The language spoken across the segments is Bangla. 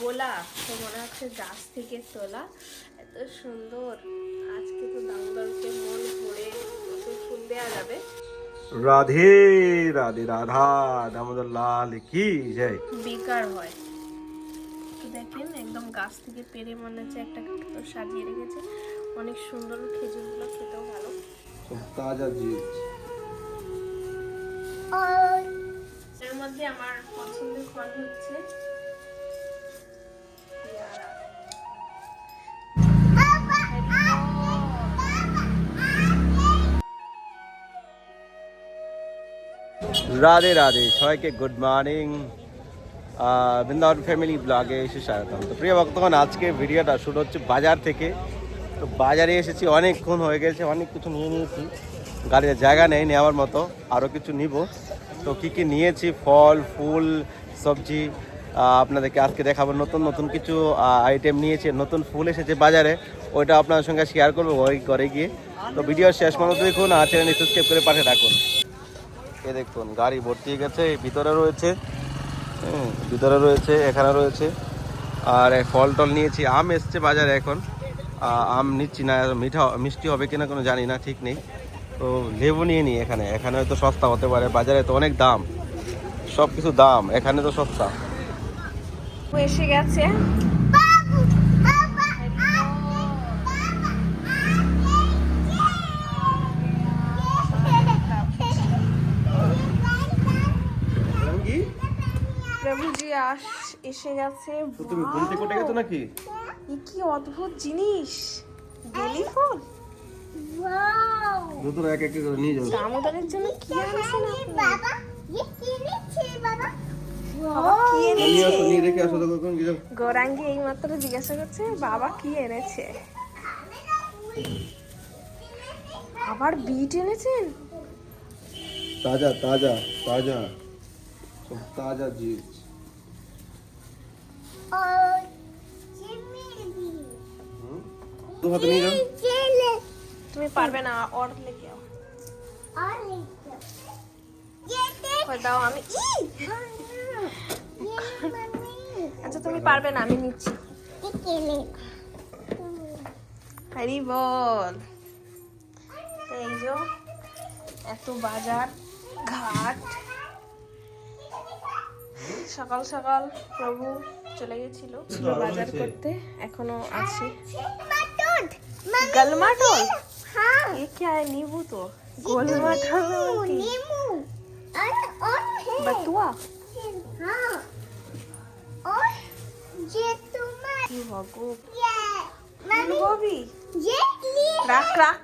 গোলাপ তো মনে হচ্ছে গাছ থেকে তোলা। এত সুন্দর। আজকে তো দামোদরকে মন ভরে ফুল দেওয়া যাবে। রাধে রাধে রাধা দামোদর লাল কি জয়। বেকার হয়। দেখেন একদম গাছ থেকে পেরে মনে হচ্ছে একটা তো সাজিয়ে রেখেছে। অনেক সুন্দর খেজুরগুলো খেতেও ভালো। সব তাজা জিনিস। এর মধ্যে আমার পছন্দের ফল হচ্ছে রাধে রাধে, সবাইকে গুড মর্নিং বৃন্দাবন ফ্যামিলি ব্লগে এসে স্বাগতম। তো প্রিয় ভক্তগণ, আজকে ভিডিওটা শুরু হচ্ছে বাজার থেকে। তো বাজারে এসেছি, অনেকক্ষণ হয়ে গেছে, অনেক কিছু নিয়ে নিয়েছি। গাড়িতে জায়গা নেই, নেওয়ার মতো আরও কিছু নিব। তো কি কি নিয়েছি? ফল, ফুল, সবজি আপনাদেরকে আজকে দেখাবো। নতুন নতুন কিছু আইটেম নিয়েছে, নতুন ফুল এসেছে বাজারে। ওইটা আপনাদের সঙ্গে শেয়ার করব ঘরে গিয়ে। তো ভিডিও শেষ পর্যন্ত দেখুন, আর চ্যানেল সাবস্ক্রাইব করে পাঠিয়ে রাখুন এ দেখুন, গাড়ি ভর্তি গেছে ভিতরে রয়েছে ভিতরে রয়েছে, এখানে রয়েছে, আর ফল টল নিয়েছি, আম এসছে বাজারে এখন আম নিচ্ছি না, মিঠা, মিষ্টি হবে কিনা কোনো জানি না, ঠিক নেই, তো লেবু নিয়ে নিই এখানে এখানে হয়তো সস্তা হতে পারে, বাজারে তো অনেক দাম সব কিছু দাম, এখানে তো সস্তা। এসে গেছে এসে গেছে। তুমি ঘুম থেকে উঠে গেছো নাকি? এ কি অদ্ভুত জিনিস। বেলি ফুল নতুন এক এক করে নিয়ে যাব। দামোদরের জন্য কি আনছেন আপনি? বাবা কি তো কখন গিয়ে যাও। গৌরাঙ্গি এই মাত্র জিজ্ঞাসা করছে বাবা কি এনেছে? আবার বিট এনেছেন? তাজা তাজা তাজা। সব তাজা জিনিস? তুমি পারবে না, অর লেগে দাও আমি। আচ্ছা তুমি পারবে না, আমি নিচ্ছি। হরি বল। এই যে, এত বাজার, ঘাট। সকাল সকাল প্রভু চলে গেছিল ছিল বাজার করতে এখনো আছে গলমাটল ये क्या है नींबू तो गोलमाटल बतुआ কি ভগো ফুলকপি রাখ রাখ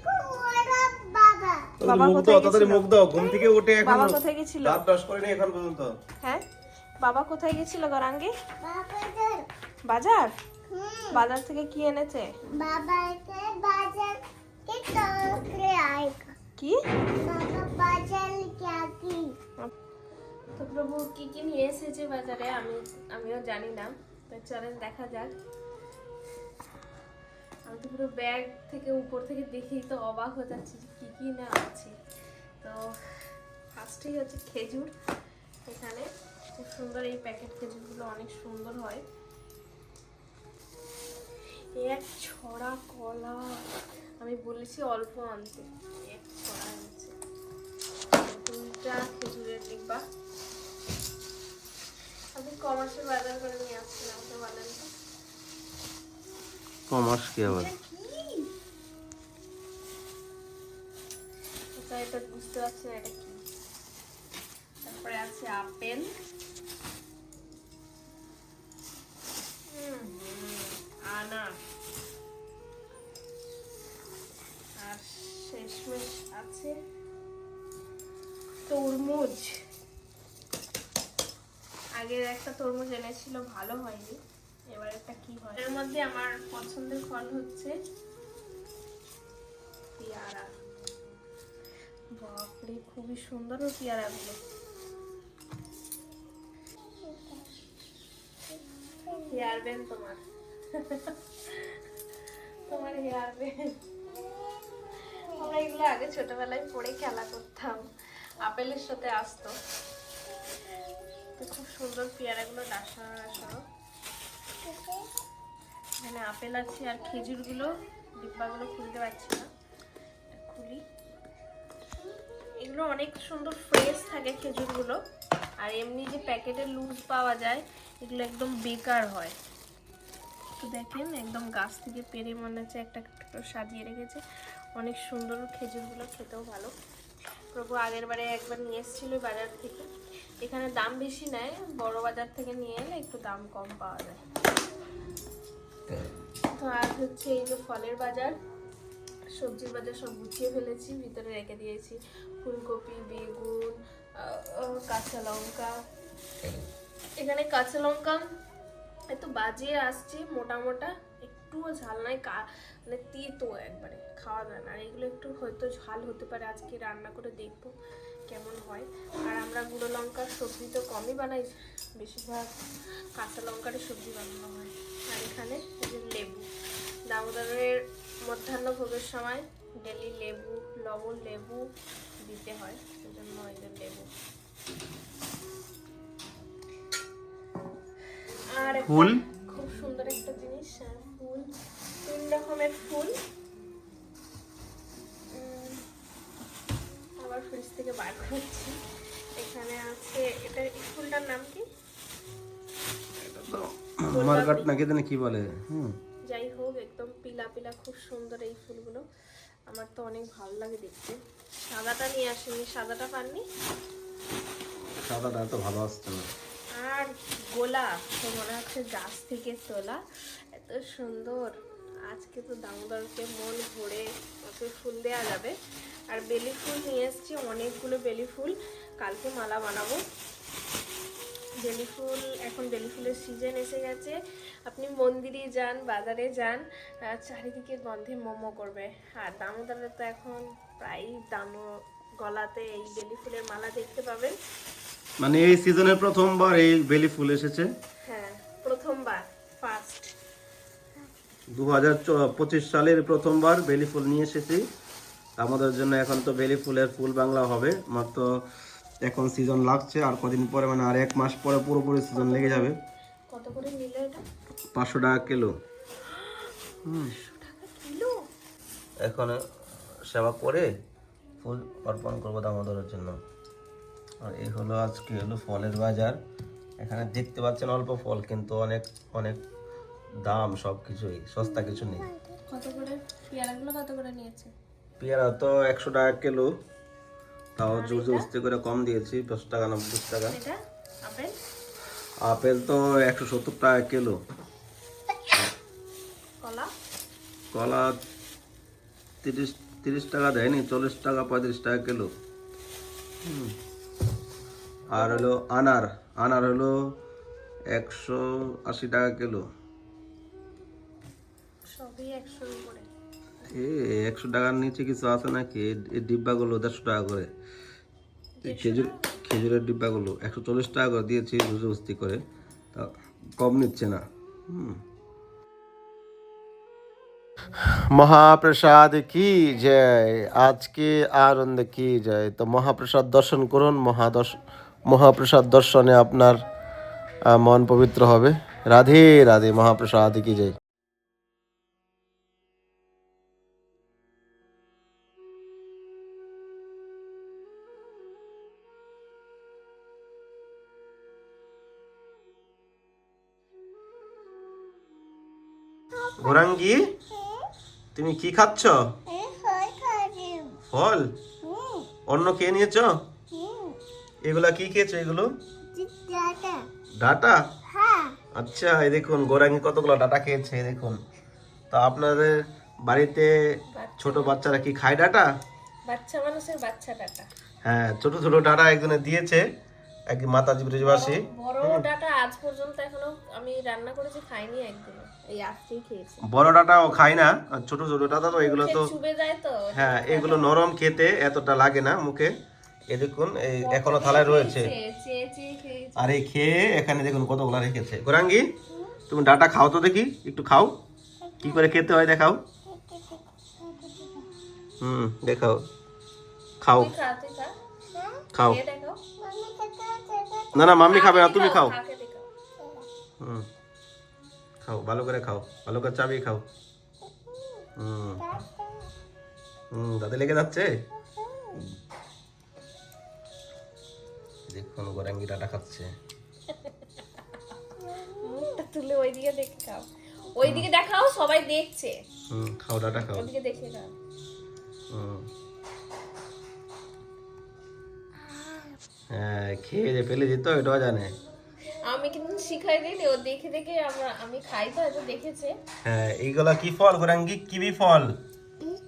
বাবা কোথায় গেছিল? মুখ হ্যাঁ? বাজার। বাজার? থেকে কি এনেছে? কি প্রভু কি কি নিয়ে এসেছে বাজারে? আমি আমিও জানি না। তো চলেন দেখা যাক। আমি তো পুরো ব্যাগ থেকে উপর থেকে দেখেই তো অবাক হয়ে যাচ্ছি যে কি কি না আছে। তো ফার্স্টেই হচ্ছে খেজুর। এখানে খুব সুন্দর এই প্যাকেট খেজুরগুলো অনেক সুন্দর হয়। এক ছড়া কলা। আমি বলেছি অল্প আনতে। এক ছড়া এনেছে। দুইটা খেজুরের ডিব্বা। আমি কমার্সের বাজার করে নিয়ে আসছিলাম তো তো কমার্স কি আবার? এটা বুঝতে পারছি না এটা কি? তারপরে আছে আপেল। হুম, আর আছে তরমুজ। আগের একটা তরমুজ এনেছিল ভালো হয়নি। এবার একটা কি হয়? এর মধ্যে আমার পছন্দের ফল হচ্ছে পেয়ারা। বাপরে খুবই সুন্দর ও পেয়ারাগুলো। হেয়ার ব্যান্ড তোমার। তোমার হেয়ার ব্যান্ড। আমরা এগুলো আগে ছোটবেলায় পড়ে খেলা করতাম। আপেলের সাথে আসতো। তো খুব সুন্দর পেয়ারাগুলো ডাসা সহ এখানে আপেল আছে আর খেজুরগুলো, ডিব্বাগুলো খুলতে পারছি না। খুলি। এগুলো অনেক সুন্দর ফ্রেশ থাকে খেজুরগুলো। আর এমনি যে প্যাকেটে লুজ পাওয়া যায়, এগুলো একদম বেকার হয়। তো দেখেন, একদম গাছ থেকে পেরে মনে হচ্ছে একটা সাজিয়ে রেখেছে। অনেক সুন্দর খেজুরগুলো খেতেও ভালো। প্রভু আগের বারে একবার নিয়ে এসেছিল বাজার থেকে। এখানে দাম বেশি নেয়, বড় বাজার থেকে নিয়ে এলে একটু দাম কম পাওয়া যায়। তো আর হচ্ছে এই যে ফলের বাজার, সবজির বাজার সব গুছিয়ে ফেলেছি, ভিতরে রেখে দিয়েছি। ফুলকপি, বেগুন কাঁচা লঙ্কা। এখানে কাঁচা লঙ্কা এত বাজে আসছে, মোটা মোটা, একটুও ঝাল নাই মানে তিতো একবারে, খাওয়া যায় না। আর এগুলো একটু হয়তো ঝাল হতে পারে, আজকে রান্না করে দেখব কেমন হয়। আর আমরা গুঁড়ো লঙ্কার সবজি তো কমই বানাই, বেশিরভাগ কাঁচা লঙ্কার সবজি বানানো হয়। আর এখানে লেবু। দামোদরের মধ্যাহ্ন ভোগের সময় ডেলি লেবু লবণ লেবু দিতে হয় সেই জন্য এই যে লেবু। আর ফুল? খুব সুন্দর একটা জিনিস হ্যাঁ, ফুল। তিন রকমের ফুল। আবার ফ্রিজ থেকে বার করছি। এখানে আছে এটা ফুলটার নাম কি? মার্কাট নাকি জানি কি বলে? হুম। যাই হোক একদম পিলা পিলা খুব সুন্দর এই ফুলগুলো। আমার তো অনেক ভালো লাগে দেখতে। সাদাটা নিয়ে আসেনি। সাদাটা পাননি? সাদাটা তো ভালো আসছে না। আর গোলাপ তো মনে হচ্ছে গাছ থেকে তোলা। এত সুন্দর। আজকে তো দামোদরকে মন ভরে ওকে ফুল দেওয়া যাবে। আর বেলি ফুল নিয়ে এসেছি অনেকগুলো বেলি ফুল। কালকে মালা বানাবো। বেলি ফুল এখন বেলি ফুলের সিজন এসে গেছে। আপনি মন্দিরে যান বাজারে যান চারিদিকে গন্ধে মোমো করবে। আর দামোদরে তো এখন প্রায় দাম গলাতে এই বেলি ফুলের মালা দেখতে পাবেন। মানে এই সিজনের প্রথমবার এই বেলি ফুল এসেছে? হ্যাঁ প্রথমবার ফার্স্ট দু হাজার পঁচিশ সালের প্রথমবার বেলি ফুল নিয়ে এসেছি। আমাদের জন্য এখন তো বেলি ফুলের ফুল বাংলা হবে। মাত্র এখন সিজন লাগছে আর কদিন পরে মানে আর এক মাস পরে পুরোপুরি সিজন লেগে যাবে। কত করে নিল এটা? পাঁচশো টাকা কিলো। টাকা কিলো? এখন সেবা করে ফুল অর্পণ করব দামোদরের জন্য। আর এই হলো আজকে হলো ফলের বাজার। এখানে দেখতে পাচ্ছেন অল্প ফল কিন্তু অনেক অনেক দাম সব কিছুই সস্তা কিছু নেই। কত করে? পেয়ারাগুলো কত করে নিয়েছে? পেয়ারা তো একশো টাকা কিলো। তাও জোর জবস্তি করে কম দিয়েছি দশ টাকা নব্বই টাকা। এটা? আপেল? আপেল তো একশো সত্তর টাকা কিলো। কলা? কলা তিরিশ তিরিশ টাকা দেয়নি চল্লিশ টাকা পঁয়ত্রিশ টাকা কিলো। আর হলো আনার আনার হলো একশো আশি টাকা কিলো। একশো টাকার নিচে কিছু আছে নাকি? এই- এই ডিব্বাগুলো দেড়শো টাকা করে। এই খেজুর খেজুরের ডিব্বাগুলো একশো চল্লিশ টাকা করে দিয়েছি জুজবস্তি করে। তা কম নিচ্ছে না। হুম। মহাপ্রসাদ কি জয়? আজকে আনন্দ কি জয়? তো মহাপ্রসাদ দর্শন করুন মহাদর্শ মহাপ্রসাদ দর্শনে আপনার মন পবিত্র হবে। রাধে রাধে, মহাপ্রসাদ কি জয়? গোরাঙ্গি তুমি কি খাচ্ছ? ফল? অন্য কে নিয়েছ? এগুলা কি খেয়েছো এগুলো? ডাটা? আচ্ছা এই দেখুন গোরাঙ্গি কতগুলো ডাটা খেয়েছে দেখুন। তো আপনাদের বাড়িতে ছোট বাচ্চারা কি খায় ডাটা? বাচ্চা মানুষের বাচ্চা টাটা হ্যাঁ ছোট ছোট ডাটা একজনে দিয়েছে। একদিন মাতাজি ব্রিজবাসী। বড় ডাটা আজ পর্যন্ত এখনও আমি রান্না করেছি খাইনি একদিনও। এই আজকেই খেয়েছি। বড় ডাটাও খাই না আর ছোট ছোট ডাটা তো এগুলো তো চুবে যায় তো হ্যাঁ এগুলো নরম খেতে এতটা লাগে না মুখে। এ দেখুন এই এখনও থালায় রয়েছে। আর এই খেয়ে এখানে দেখুন কতগুলো রেখেছে। গোরাঙ্গি তুমি ডাটা খাও তো দেখি একটু খাও। কি করে খেতে হয় দেখাও। হুম দেখাও। খাও। তুই খা তুই খা। খাও। না না মাম্মি খাবে না তুমি খাও। খাও। হুম। খাও ভালো করে খাও ভালো করে চাবিয়ে খাও। হুম। হুম দাঁতে লেগে যাচ্ছে? দেখুন গোরাঙ্গি ডাটা খাচ্ছে মুখটা তুলে ওইদিকে দেখে খাও ওইদিকে দেখাও সবাই দেখছে। হুম খাও ডাটা খাও। ওইদিকে দেখে খাও হুম। হ্যাঁ, খেয়ে যে ফেলে দিত এটাও জানে আমি কিন্তু শিখাই দিইনি ও দেখে দেখে আমরা আমি খাই তো এটা দেখেছে। হ্যাঁ এইগুলা কি ফল গোরাঙ্গি? কিবি ফল।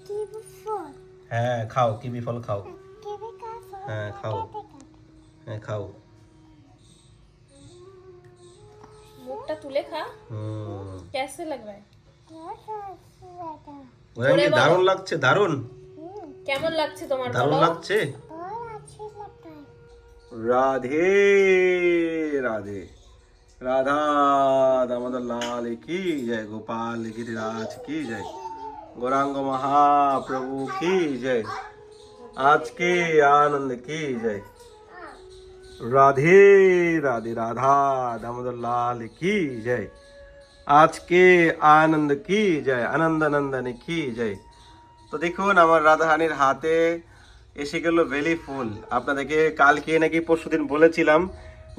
কিবি ফল। হ্যাঁ খাও কিবি ফল খাও। হ্যাঁ খাও হ্যাঁ, হ্যাঁ খাও। মুখটা তুলে খা। হুম। কেমন লাগ ওরে দারুণ লাগছে দারুণ। কেমন লাগছে তোমার দারুণ লাগছে? রাধে রাধে রাধা দামোদর লাল কি জয় গোপাল গিরিরাজ কি জয় গৌরাঙ্গ মহাপ্রভু কি জয় আজকে আনন্দ কি জয় রাধে রাধে রাধা দামোদর লাল কি জয় আজকে আনন্দ কি জয় আনন্দ নন্দন কি জয় তো দেখুন আমার রাধাহানির হাতে এসে গেল বেলি ফুল। আপনাদেরকে কালকে নাকি পরশুদিন বলেছিলাম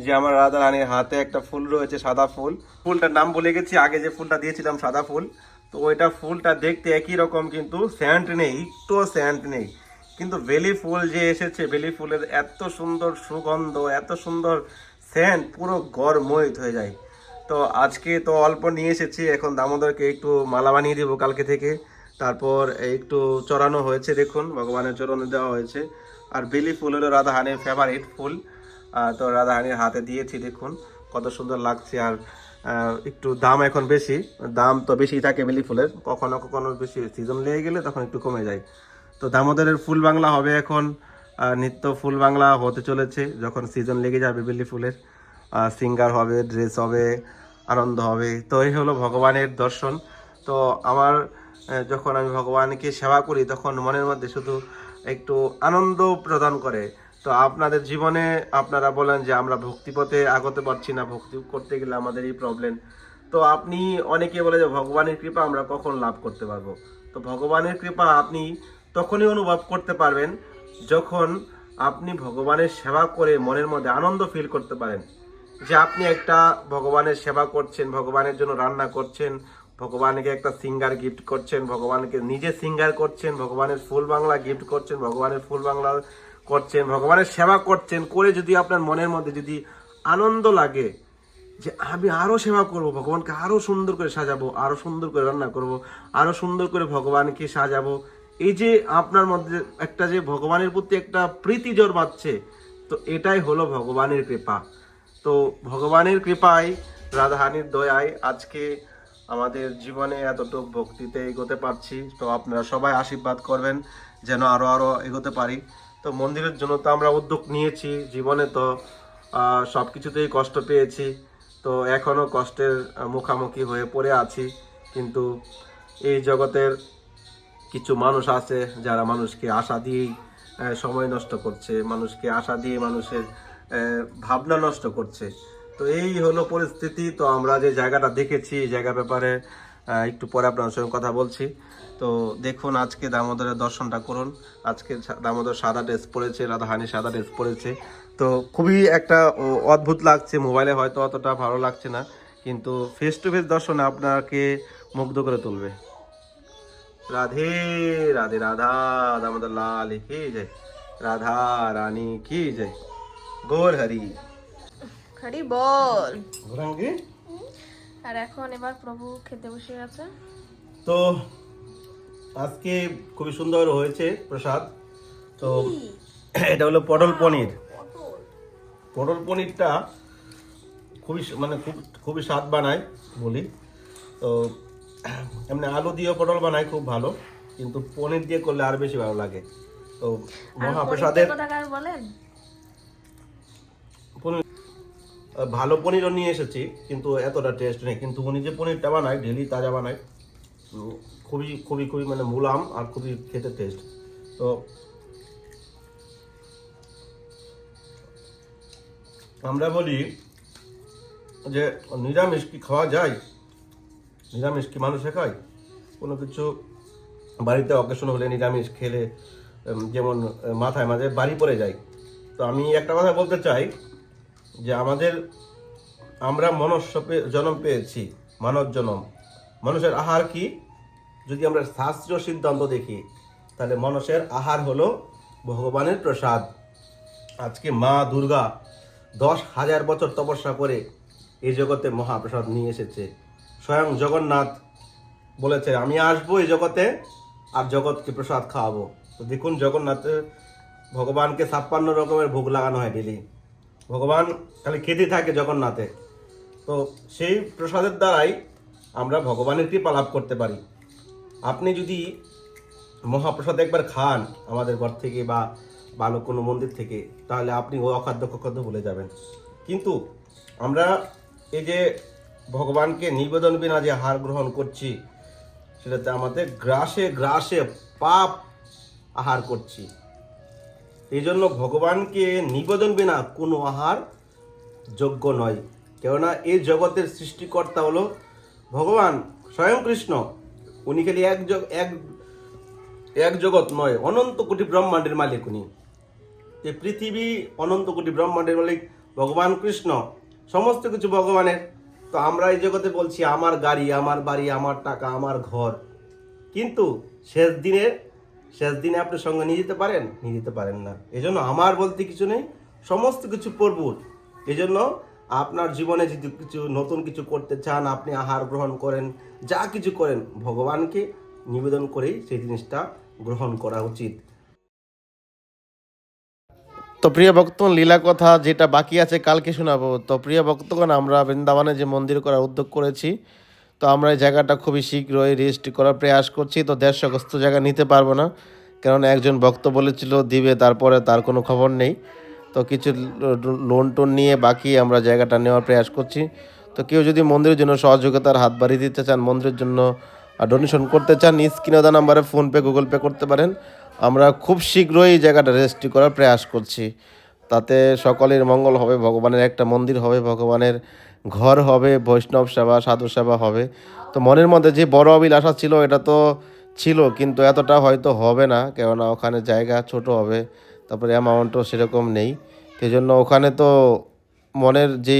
যে আমার রাধা রানীর হাতে একটা ফুল রয়েছে, সাদা ফুল। ফুলটার নাম বলে গেছি, আগে যে ফুলটা দিয়েছিলাম সাদা ফুল। তো ওইটা ফুলটা দেখতে একই রকম কিন্তু স্যান্ট নেই, একটুও স্যান্ট নেই। কিন্তু বেলি ফুল যে এসেছে বেলি ফুলের এত সুন্দর সুগন্ধ, এত সুন্দর স্যান্ট পুরো গরময়িত হয়ে যায়। তো আজকে তো অল্প নিয়ে এসেছি, এখন দামোদরকে একটু মালা বানিয়ে দেবো কালকে থেকে। তারপর একটু চড়ানো হয়েছে, দেখুন, ভগবানের চরণে দেওয়া হয়েছে। আর বেলি ফুল হলো রাধাহানির ফেভারিট ফুল। তো রাধাহানির হাতে দিয়েছি, দেখুন, কত সুন্দর লাগছে। আর একটু দাম এখন বেশি, দাম তো বেশি থাকে বেলি ফুলের। কখনো কখনো বেশি সিজন লেগে গেলে তখন একটু কমে যায়। তো দামোদরের ফুল বাংলা হবে এখন নিত্য ফুল বাংলা হতে চলেছে, যখন সিজন লেগে যাবে বেলি ফুলের। সিঙ্গার হবে ড্রেস হবে, আনন্দ হবে। তো এই হলো ভগবানের দর্শন। তো আমার যখন আমি ভগবানকে সেবা করি, তখন মনের মধ্যে শুধু একটু আনন্দ প্রদান করে। তো আপনাদের জীবনে আপনারা বলেন যে, আমরা ভক্তিপথে আগতে পারছি না, ভক্তি করতে গেলে আমাদের এই প্রবলেম তো আপনি অনেকে বলে যে, ভগবানের কৃপা আমরা কখন লাভ করতে পারব? তো ভগবানের কৃপা আপনি তখনই অনুভব করতে পারবেন যখন আপনি ভগবানের সেবা করে মনের মধ্যে আনন্দ ফিল করতে পারেন। যে আপনি একটা ভগবানের সেবা করছেন, ভগবানের জন্য রান্না করছেন ভগবানকে একটা সিঙ্গার গিফট করছেন, ভগবানকে নিজে সিঙ্গার করছেন, ভগবানের ফুল বাংলা গিফট করছেন, ভগবানের ফুল বাংলা করছেন, ভগবানের সেবা করছেন, করে যদি আপনার মনের মধ্যে যদি আনন্দ লাগে যে আমি আরও সেবা করব, ভগবানকে আরও সুন্দর করে সাজাবো, আরও সুন্দর করে রান্না করব, আরও সুন্দর করে ভগবানকে সাজাবো, এই যে আপনার মধ্যে একটা যে ভগবানের প্রতি একটা প্রীতি জোর জন্মাচ্ছে, তো এটাই হলো ভগবানের কৃপা। তো ভগবানের কৃপায় রাধাহানির দয়ায় আজকে আমাদের জীবনে এতটুকু ভক্তিতে এগোতে পারছি। তো আপনারা সবাই আশীর্বাদ করবেন, যেন আরও আরও এগোতে পারি। তো মন্দিরের জন্য তো আমরা উদ্যোগ নিয়েছি, জীবনে তো সব কিছুতেই কষ্ট পেয়েছি। তো এখনও কষ্টের মুখামুখি হয়ে পড়ে আছি। কিন্তু এই জগতের কিছু মানুষ আছে, যারা মানুষকে আশা দিয়েই সময় নষ্ট করছে, মানুষকে আশা দিয়ে মানুষের ভাবনা নষ্ট করছে। তো এই হলো পরিস্থিতি। তো আমরা যে জায়গাটা দেখেছি, এই জায়গার ব্যাপারে একটু পরে আপনার সঙ্গে কথা বলছি। তো দেখুন, আজকে দামোদরের দর্শনটা করুন। আজকে দামোদর সাদা ড্রেস পরেছে, রাধাহানি সাদা ড্রেস পরেছে। তো খুবই একটা অদ্ভুত লাগছে। মোবাইলে হয়তো অতটা ভালো লাগছে না, কিন্তু ফেস টু ফেস দর্শন আপনাকে মুগ্ধ করে তুলবে। রাধে রাধে, রাধা, দামোদর লাল, কি জয়। রাধা, রানী, কি জয়। গোর হরি। হরি বল। গোরাঙ্গি আর এখন এবার প্রভু খেতে বসে গেছে। তো আজকে খুবই সুন্দর হয়েছে প্রসাদ। তো এটা হলো পটল পনির। পটল। পনিরটা খুবই মানে খুব খুবই স্বাদ বানায় বলি। তো এমনি আলু দিয়েও পটল বানায় খুব ভালো কিন্তু পনির দিয়ে করলে আর বেশি ভালো লাগে। তো মহাপ্রসাদের বলেন পনির আহ, ভালো পনিরও নিয়ে এসেছি, কিন্তু এতটা টেস্ট নেই। কিন্তু উনি যে পনিরটা বানায় ডেলি তাজা বানায় খুবই খুবই খুবই মানে মুলাম আর খুবই খেতে টেস্ট তো আমরা বলি যে, নিরামিষ কি খাওয়া যায়? নিরামিষ কি মানুষে খায়? কোনো কিছু বাড়িতে অকেশন হলে নিরামিষ খেলে যেমন মাথায় মাঝে বাড়ি পড়ে যায়। তো আমি একটা কথা বলতে চাই যে আমাদের আমরা মনুষ্য জন্ম পেয়েছি, মানব জন্ম। মানুষের আহার কি? যদি আমরা শাস্ত্রীয় সিদ্ধান্ত দেখি, তাহলে মানুষের আহার হলো ভগবানের প্রসাদ। আজকে মা দুর্গা দশ হাজার বছর তপস্যা করে এই জগতে মহাপ্রসাদ নিয়ে এসেছে। স্বয়ং জগন্নাথ বলেছে, আমি আসব এই জগতে আর জগৎকে প্রসাদ খাওয়াবো। তো দেখুন, জগন্নাথের ভগবানকে ছাপ্পান্ন রকমের ভোগ লাগানো হয় ডেলি ভগবান খালি খেতে থাকে জগন্নাথে। তো সেই প্রসাদের দ্বারাই আমরা ভগবানের কৃপা লাভ করতে পারি। আপনি যদি মহাপ্রসাদ একবার খান আমাদের ঘর থেকে বা ভালো কোনো মন্দির থেকে, তাহলে আপনি ওই অখাদ্য কখাদ্য ভুলে যাবেন। কিন্তু আমরা এই যে ভগবানকে নিবেদন বিনা যে আহার গ্রহণ করছি, সেটাতে আমাদের গ্রাসে গ্রাসে পাপ আহার করছি। এই জন্য ভগবানকে নিবেদন বিনা কোনো আহার যোগ্য নয়। কেননা এই জগতের সৃষ্টিকর্তা হলো ভগবান স্বয়ং কৃষ্ণ। উনি খালি এক এক এক জগৎ নয়, অনন্ত কোটি ব্রহ্মাণ্ডের মালিক উনি। এই পৃথিবী অনন্ত কোটি ব্রহ্মাণ্ডের মালিক ভগবান কৃষ্ণ, সমস্ত কিছু ভগবানের। তো আমরা এই জগতে বলছি, আমার গাড়ি, আমার বাড়ি, আমার টাকা, আমার ঘর। কিন্তু শেষ দিনে শেষ দিনে আপনি সঙ্গে নিয়ে যেতে পারেন? নিয়ে যেতে পারেন না। এজন্য আমার বলতে কিছু নেই, সমস্ত কিছু প্রভুর এজন্য আপনার জীবনে যদি কিছু নতুন কিছু করতে চান, আপনি আহার গ্রহণ করেন, যা কিছু করেন, ভগবানকে নিবেদন করেই সেই জিনিসটা গ্রহণ করা উচিত। তো প্রিয় ভক্তগণ, লীলা কথা যেটা বাকি আছে, কালকে শোনাবো। তো প্রিয় ভক্তগণ, আমরা বৃন্দাবনে যে মন্দির করার উদ্যোগ করেছি তো আমরা এই জায়গাটা খুবই শীঘ্রই রেজিস্ট্রি করার প্রয়াস করছি। তো দেড়শোগ্রস্ত জায়গা নিতে পারব না। কারণ একজন ভক্ত বলেছিল, দিবে, তারপরে তার কোনো খবর নেই। তো কিছু লোন টোন নিয়ে বাকি আমরা জায়গাটা নেওয়ার প্রয়াস করছি। তো কেউ যদি মন্দিরের জন্য সহযোগিতার হাত বাড়িয়ে দিতে চান, মন্দিরের জন্য ডোনেশন করতে চান, স্ক্রিনে দেওয়া নাম্বারে ফোনপে গুগল পে করতে পারেন। আমরা খুব শীঘ্রই এই জায়গাটা রেজিস্ট্রি করার প্রয়াস করছি। তাতে সকলের মঙ্গল হবে, ভগবানের একটা মন্দির হবে, ভগবানের ঘর হবে, বৈষ্ণব সেবা, সাধু সেবা হবে। তো মনের মধ্যে যে বড় অভিলাষা ছিল, এটা তো ছিল, কিন্তু এতটা হয়তো হবে না, কেননা ওখানে জায়গা ছোট হবে, তারপরে অ্যামাউন্টও সেরকম নেই। সেই জন্য ওখানে তো মনের যে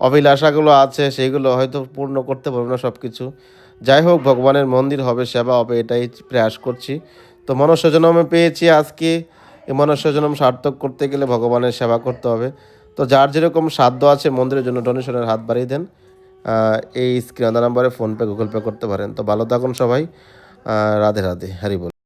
অভিলাষাগুলো আছে সেইগুলো হয়তো পূর্ণ করতে পারব না সব কিছু যাই হোক, ভগবানের মন্দির হবে, সেবা হবে, এটাই প্রয়াস করছি। তো মনুষ্য জন্মে পেয়েছি আজকে। এই মনুষ্য জন্ম সার্থক করতে গেলে ভগবানের সেবা করতে হবে। তো যার যেরকম সাধ্য আছে মন্দিরের জন্য ডোনেশনের হাত বাড়িয়ে দেন। এই স্ক্রিন নাম্বারে ফোনপে গুগল পে করতে পারেন। তো ভালো থাকুন সবাই। রাধে রাধে, হরি বল।